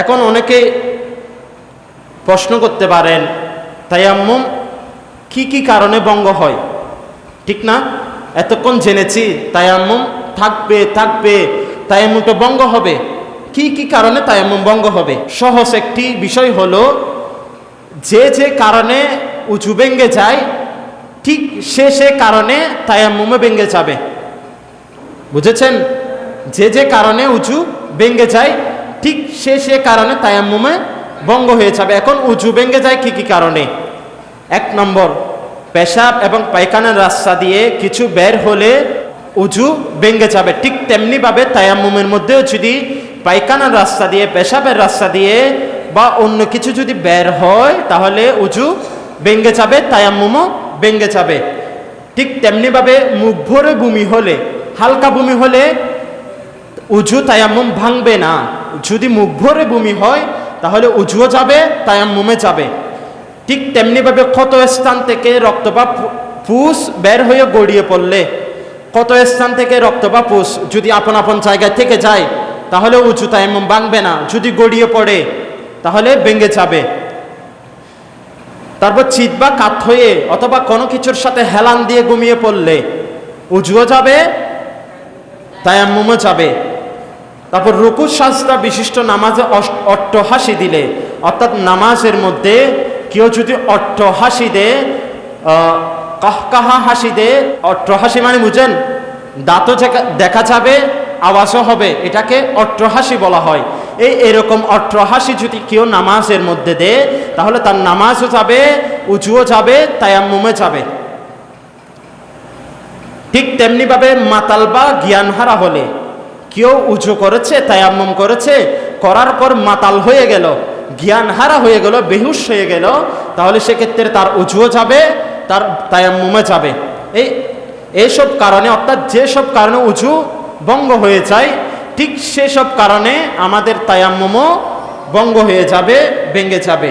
এখন অনেকে প্রশ্ন করতে পারেন, তায়াম্মুম কি কি কারণে ভঙ্গ হয়? ঠিক না? এতক্ষণ জেনেছি, তায়াম্মুম থাকবে থাকবে, তায়াম্মুমটা ভঙ্গ হবে। কি কি কারণে তায়াম্মুম ভঙ্গ হবে? সহজ একটি বিষয় হলো, যে যে কারণে উঁচু ভেঙ্গে যায়, ঠিক সে সে কারণে তায়াম্মুমে ভেঙ্গে যাবে। বুঝেছেন? যে যে কারণে উঁচু ভেঙ্গে যায় ঠিক সে সে কারণে তায়াম্মুমে ভঙ্গ হয়ে যাবে। এখন উঁচু ভেঙ্গে যায় কি কি কারণে? এক নম্বর, পেশাব এবং পায়খানার রাস্তা দিয়ে কিছু বের হলে উজু ভেঙ্গে যাবে। ঠিক তেমনিভাবে তায়াম্মুমের মধ্যেও যদি পায়খানার রাস্তা দিয়ে, পেশাবের রাস্তা দিয়ে বা অন্য কিছু যদি বের হয়, তাহলে উজু ভেঙ্গে যাবে, তায়াম্মুমও ভেঙ্গে যাবে। ঠিক তেমনিভাবে মুখ ভরে বমি হলে, হালকা বমি হলে উজু তায়াম্মুম ভাঙবে না। যদি মুখ ভরে বমি হয়, তাহলে উজুও যাবে, তায়াম্মুমে যাবে। ঠিক তেমনিভাবে কত স্থান থেকে রক্ত বা পুষ বের হয়ে গড়িয়ে পড়লে কত স্থান থেকে রক্ত বা পুষ যদি আপন আপন জায়গায় থেকে যায়, তাহলে উঁচু তায়াম্মুম ভাঙবে না। যদি গড়িয়ে পড়ে, তাহলে ভেঙে যাবে। তারপর চিত বা কাত হয়ে অথবা কোনো কিছুর সাথে হেলান দিয়ে ঘুমিয়ে পড়লে, উজুও যাবে, তায়াম্মুমও যাবে। তারপর রুকু সাজদা বিশিষ্ট নামাজে অট্টহাসি দিলে। অর্থাৎ নামাজের মধ্যে কেউ যদি অট্টহাসি দে কাহকাহা হাসি দে, অট্টহাসি মানে বুঝেন, দাঁতও দেখা- যাবে, আওয়াজও হবে, এটাকে অট্টহাসি বলা হয়। এই এরকম অট্টহাসি যদি কেউ নামাজের মধ্যে দে, তাহলে তার নামাজও যাবে উঁচুও যাবে তায়াম্মুমে যাবে। ঠিক তেমনিভাবে মাতাল বা জ্ঞানহারা হলে। কেউ উঁচু করেছে, তায়াম্মম করেছে, করার পর মাতাল হয়ে গেল, জ্ঞানহারা হয়ে গেল, বেহুশ হয়ে গেল, তাহলে সেক্ষেত্রে তার উঁচুও যাবে, তার তায়াম্মমে যাবে। এই এইসব কারণে, অর্থাৎ যেসব কারণে উঁচু ভঙ্গ হয়ে যায়, ঠিক সেসব কারণে আমাদের তায়াম্মমও ভঙ্গ হয়ে যাবে, ভেঙে যাবে।